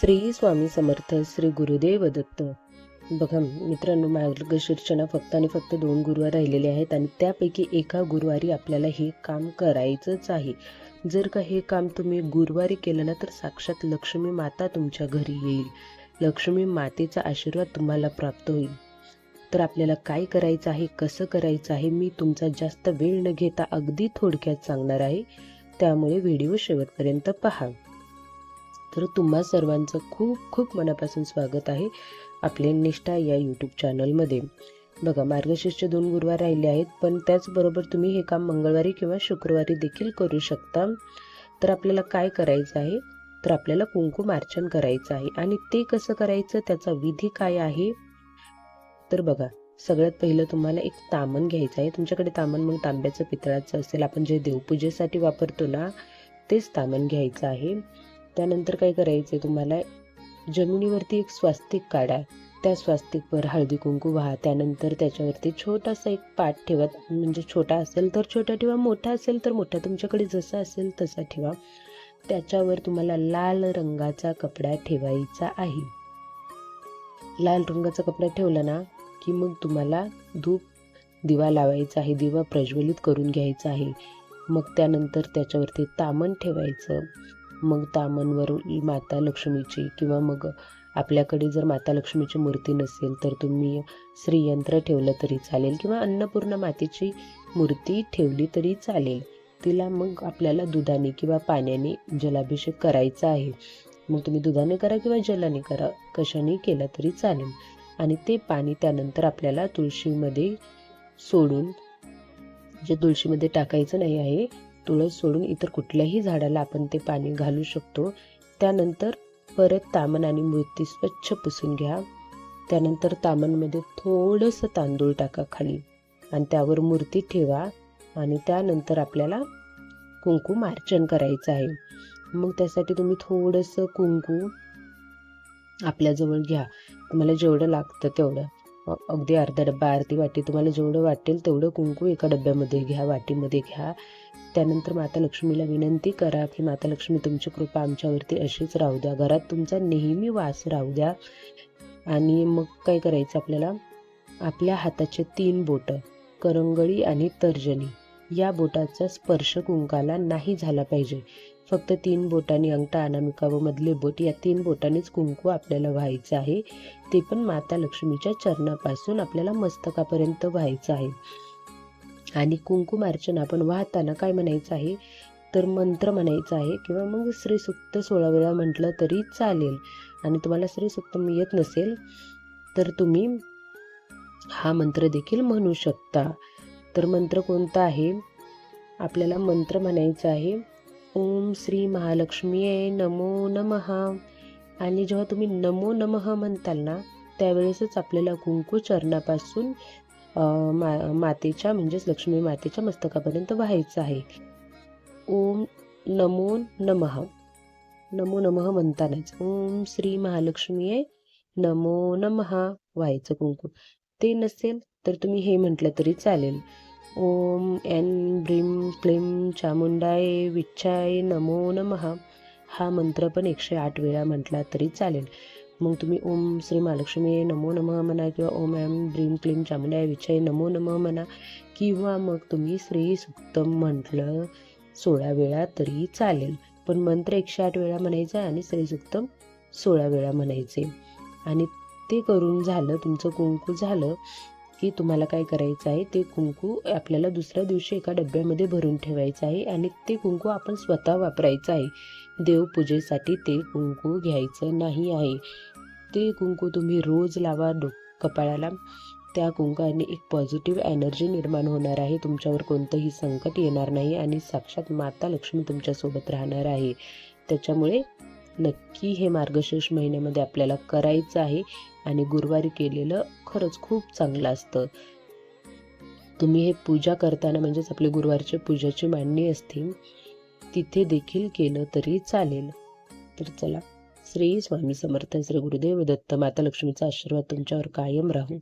श्री स्वामी समर्थ श्री गुरुदेव दत्त. बघा मित्रांनो मार्गशीर्षणा फक्त आणि फक्त दोन गुरुवार राहिलेले आहेत आणि त्यापैकी एका गुरुवारी आपल्याला हे काम करायचंच आहे. जर का हे काम तुम्ही गुरुवारी केलं ना तर साक्षात लक्ष्मी माता तुमच्या घरी येईल. लक्ष्मी मातेचा आशीर्वाद तुम्हाला प्राप्त होईल. तर आपल्याला काय करायचं आहे कसं करायचं आहे मी तुमचा जास्त वेळ न घेता अगदी थोडक्यात सांगणार आहे. त्यामुळे व्हिडिओ शेवटपर्यंत पहा. तर तुम्हा सर्वांचं खूप खूप मनापासून स्वागत आहे आपले निष्ठा या यूट्यूब चॅनलमध्ये बघा मार्गशीर्ष दोन गुरुवार राहिले आहेत पण त्याचबरोबर तुम्ही हे काम मंगळवारी किंवा शुक्रवारी देखील करू शकता. तर आपल्याला काय करायचं आहे? तर आपल्याला कुंकुम अर्चन करायचं आहे. आणि ते कसं करायचं? त्याचा विधी काय आहे? तर बघा सगळ्यात पहिलं तुम्हाला एक तामण घ्यायचं आहे. तुमच्याकडे तामण मग तांब्याचं पितळाचं असेल. आपण जे देवपूजेसाठी वापरतो ना तेच तामण घ्यायचं आहे. त्यानंतर काय करायचं आहे तुम्हाला? जमिनीवरती एक स्वास्तिक काढा. त्या स्वास्तिकवर हळदी कुंकू व्हा. त्यानंतर त्याच्यावरती छोटासा एक पाट ठेवा. म्हणजे छोटा असेल तर छोटा ठेवा. मोठा असेल तर मोठा. तुमच्याकडे जसा असेल तसा ठेवा. त्याच्यावर तुम्हाला लाल रंगाचा कपडा ठेवायचा आहे. लाल रंगाचा कपडा ठेवला ना की मग तुम्हाला धूप दिवा लावायचा आहे. दिवा प्रज्वलित करून घ्यायचा आहे. मग त्यानंतर त्याच्यावरती तामण ठेवायचं. मग तामणवर माता लक्ष्मीची किंवा मग आपल्याकडे जर माता लक्ष्मीची मूर्ती नसेल तर तुम्ही श्रीयंत्र ठेवलं तरी चालेल किंवा अन्नपूर्ण मातेची मूर्ती ठेवली तरी चालेल. तिला मग आपल्याला दुधाने किंवा पाण्याने जलाभिषेक करायचा आहे. मग तुम्ही दुधाने करा किंवा जलाने करा कशाने केलं तरी चालेल. आणि ते पाणी त्यानंतर आपल्याला तुळशीमध्ये सोडून जे तुळशीमध्ये टाकायचं नाही आहे तुळस सोडून इतर कुठल्याही झाडाला आपण ते पाणी घालू शकतो. त्यानंतर परत तामण आणि मूर्ती स्वच्छ पुसून घ्या. त्यानंतर तामणमध्ये थोडंसं तांदूळ टाका खाली आणि त्यावर मूर्ती ठेवा आणि त्यानंतर आपल्याला कुंकू अर्चन करायचं आहे. मग त्यासाठी तुम्ही थोडंसं कुंकू आपल्याजवळ घ्या. तुम्हाला जेवढं लागतं तेवढं. अगदी अर्धा डब्बा अर्धी वाटी तुम्हाला जेवढं वाटेल तेवढं कुंकू एका डब्यामध्ये घ्या वाटीमध्ये घ्या. त्यानंतर माता लक्ष्मीला विनंती करा की माता लक्ष्मी तुमची कृपा आमच्यावरती अशीच राहू द्या. घरात तुमचा नेहमी वास राहू द्या. आणि मग काय करायचं आपल्याला? आपल्या हाताचे तीन बोटं करंगळी आणि तर्जनी या बोटाचा स्पर्श कुंकाला नाही झाला पाहिजे. फक्त तीन बोटांनी अंगठा अनामिका व मधले बोट या तीन बोटांनीच कुंकू आपल्याला व्हायचं आहे. ते पण माता लक्ष्मीच्या चरणापासून आपल्याला मस्तकापर्यंत व्हायचं आहे. आणि कुंकुम अर्चन आपण वाहताना काय म्हणायचं आहे? तर मंत्र म्हणायचा आहे किंवा मग श्री सुक्त सोळा वेळा म्हटलं तरी चालेल. आणि तुम्हाला श्रीसुक्त येत नसेल तर तुम्ही हा मंत्र देखील म्हणू शकता. तर मंत्र कोणता आहे? आपल्याला मंत्र म्हणायचा आहे ओम श्री महालक्ष्मी नमो नमः. आणि जेव्हा तुम्ही नमो नमः म्हणताल ना त्यावेळेसच आपल्याला कुंकू चरणापासून मा मातेच्या म्हणजेच लक्ष्मी मातेच्या मस्तकापर्यंत व्हायचं आहे. ओम नमो नमः. नमो नमः म्हणतानाच ओम श्री महालक्ष्मी नमो नमः व्हायचं कुंकू. ते नसेल तर तुम्ही हे म्हटलं तरी चालेल. ओम एन ब्रीम क्लीम चामुंडाय विच्छाय नमो नमः. हा मंत्र पण एकशे आठ वेळा म्हटला तरी चालेल. मग तुम्ही ओम श्री महालक्ष्मी नमो नमः म्हणा किंवा ओम एम ब्रीम क्लीम चामुंडाय विच्छाय नमो नमः म्हणा किंवा मग तुम्ही श्री सुक्तम म्हटलं सोळा वेळा तरी चालेल. पण मंत्र एकशे आठ वेळा म्हणायचा आणि श्री सुक्तम सोळा वेळा म्हणायचे. आणि ते करून झालं तुमचं कुंकू झालं. की तुम्हाला काय करायचं आहे ते कुंकू आपल्याला दुसऱ्या दिवशी एका डब्यामध्ये भरून ठेवायचं आहे आणि ते कुंकू आपण स्वतः वापरायचं आहे. देवपूजेसाठी ते कुंकू घ्यायचं नाही आहे. ते कुंकू तुम्ही रोज लावा डो कपाळाला. त्या कुंकाने एक पॉझिटिव्ह एनर्जी निर्माण होणार आहे. तुमच्यावर कोणतंही संकट येणार नाही आणि साक्षात माता लक्ष्मी तुमच्यासोबत राहणार आहे. त्याच्यामुळे नक्की हे मार्गशीर्ष महिन्यामध्ये आपल्याला करायचं आहे आणि गुरुवारी केलेलं खरंच खूप चांगलं असतं. तुम्ही हे पूजा करताना म्हणजेच आपले गुरुवारच्या पूजाची मांडणी असते तिथे देखील केलं तरी चालेल. तर चला श्री स्वामी समर्थ श्री गुरुदेव दत्त माता लक्ष्मीचा आशीर्वाद तुमच्यावर कायम राहू.